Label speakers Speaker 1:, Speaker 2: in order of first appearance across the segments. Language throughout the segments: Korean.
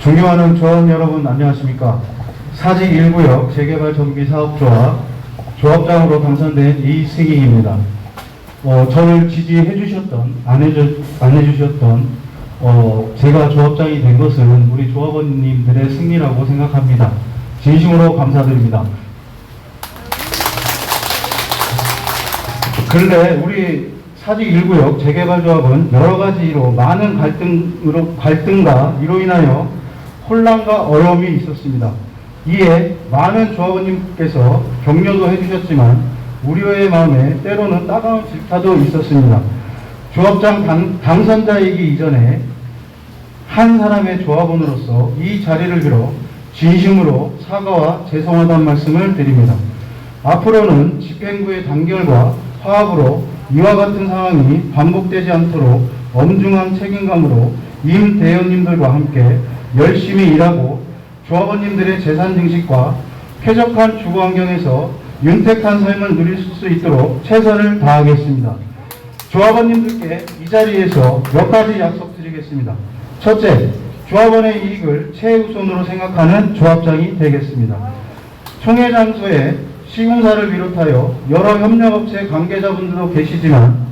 Speaker 1: 존경하는 조합 여러분 안녕하십니까? 사직 1구역 재개발 정비 사업조합 조합장으로 당선된 이승익입니다. 어, 저를 지지해 주셨던, 안, 해주, 안 해주셨던, 어, 제가 조합장이 된 것은 우리 조합원님들의 승리라고 생각합니다. 진심으로 감사드립니다. 근래 우리 사직 1구역 재개발 조합은 여러 가지로 많은 갈등으로, 갈등과 이로 인하여 혼란과 어려움이 있었습니다. 이에 많은 조합원님께서 격려도 해주셨지만 우려의 마음에 때로는 따가운 질타도 있었습니다. 조합장 당, 당선자이기 이전에 한 사람의 조합원으로서 이 자리를 빌어 진심으로 사과와 죄송하다는 말씀을 드립니다. 앞으로는 집행부의 단결과 화합으로 이와 같은 상황이 반복되지 않도록 엄중한 책임감으로 임 대원님들과 함께 열심히 일하고 조합원님들의 재산 증식과 쾌적한 주거 환경에서 윤택한 삶을 누릴 수 있도록 최선을 다하겠습니다. 조합원님들께 이 자리에서 몇 가지 약속드리겠습니다. 첫째, 조합원의 이익을 최우선으로 생각하는 조합장이 되겠습니다. 총회 장소에 시공사를 비롯하여 여러 협력업체 관계자분들도 계시지만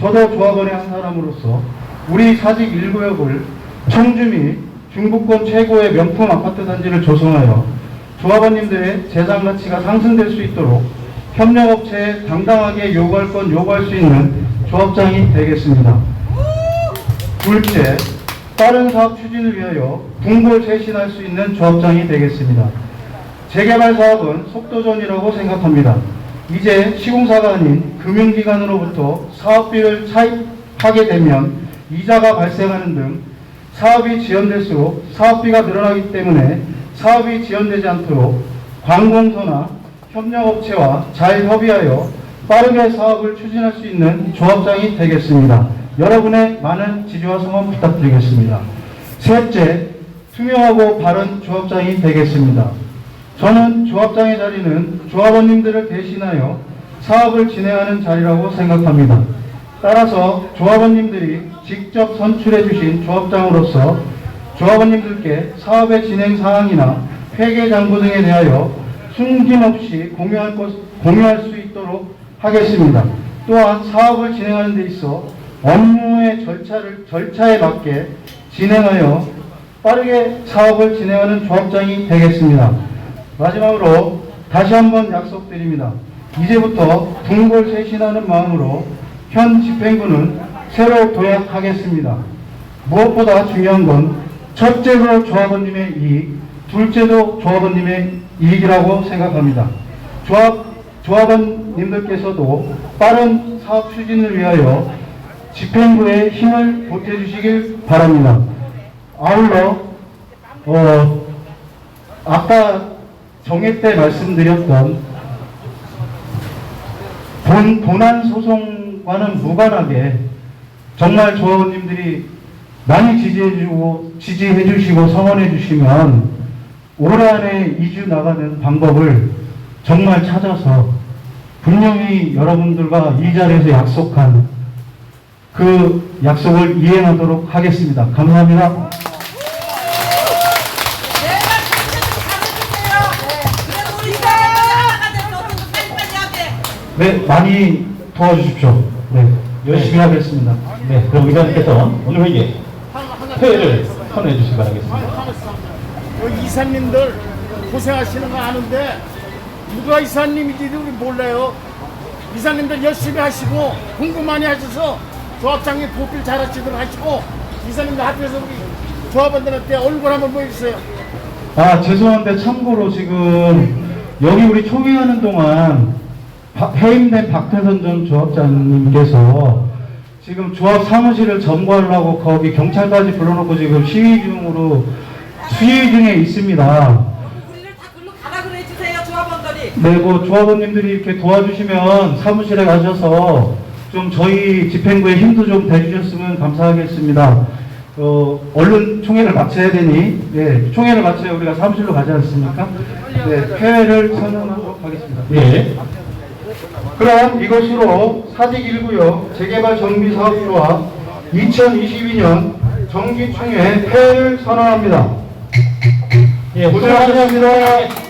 Speaker 1: 저도 조합원의 한 사람으로서 우리 사직 1구역을 청주 및 중부권 최고의 명품 아파트 단지를 조성하여 조합원님들의 재산 가치가 상승될 수 있도록 협력업체에 당당하게 요구할 건 요구할 수 있는 조합장이 되겠습니다. 둘째, 빠른 사업 추진을 위하여 궁골 쇄신할 수 있는 조합장이 되겠습니다. 재개발 사업은 속도전이라고 생각합니다. 이제 시공사가 아닌 금융기관으로부터 사업비를 차입하게 되면 이자가 발생하는 등 사업이 지연될수록 사업비가 늘어나기 때문에 사업이 지연되지 않도록 관공서나 협력업체와 잘 협의하여 빠르게 사업을 추진할 수 있는 조합장이 되겠습니다. 여러분의 많은 지지와 성원 부탁드리겠습니다. 셋째, 투명하고 바른 조합장이 되겠습니다. 저는 조합장의 자리는 조합원님들을 대신하여 사업을 진행하는 자리라고 생각합니다. 따라서 조합원님들이 직접 선출해 주신 조합장으로서 조합원님들께 사업의 진행 사항이나 회계 장부 등에 대하여 숨김없이 공유할, 것, 공유할 수 있도록 하겠습니다. 또한 사업을 진행하는 데 있어 업무의 절차를, 절차에 맞게 진행하여 빠르게 사업을 진행하는 조합장이 되겠습니다. 마지막으로 다시 한번 약속드립니다. 이제부터 궁골 쇄신하는 마음으로 현 집행부는 새로 도약하겠습니다. 무엇보다 중요한 건 첫째로 조합원님의 이익, 둘째도 조합원님의 이익이라고 생각합니다. 조합, 조합원님들께서도 빠른 사업 추진을 위하여 집행부에 힘을 보태주시길 바랍니다. 아울러, 어, 아까 정회 때 말씀드렸던 본, 본안 소송 과는 무관하게 정말 조합원님들이 많이 지지해주고, 지지해주시고 성원해주시면 올해 안에 이주 나가는 방법을 정말 찾아서 분명히 여러분들과 이 자리에서 약속한 그 약속을 이행하도록 하겠습니다. 감사합니다. 네, 많이 도와주십시오. 네, 열심히 하겠습니다.
Speaker 2: 네, 그럼 의장님께서 오늘 회의에 회의를 선언해 주시기 바라겠습니다.
Speaker 3: 여기 이사님들 고생하시는 거 아는데 누가 이사님인지도 우리 몰라요. 이사님들 열심히 하시고 공부 많이 하셔서 조합장님 보필 잘하시도록 하시고 이사님들 앞에서 우리 조합원들한테 얼굴 한번 보여주세요.
Speaker 1: 아, 죄송한데 참고로 지금 여기 우리 총회하는 동안 바- 해임된 박태선 전 조합장님께서 지금 조합 사무실을 점거하려고 거기 경찰까지 불러놓고 지금 시위 중으로 시위 중에 있습니다.
Speaker 4: 우리를 다 글로 가라 그래 주세요 조합원들이.
Speaker 1: 네, 뭐 조합원님들이 이렇게 도와주시면 사무실에 가셔서 좀 저희 집행부에 힘도 좀 대주셨으면 감사하겠습니다. 어, 얼른 총회를 마쳐야 되니, 네, 총회를 마쳐야 우리가 사무실로 가지 않습니까? 네, 폐회를 선언하도록 하겠습니다.
Speaker 2: 예.
Speaker 1: 그럼 이것으로 사직 1구역 재개발 정비 사업조합 2022년 정기총회 폐회를 선언합니다.
Speaker 2: 예,
Speaker 1: 고생하셨습니다.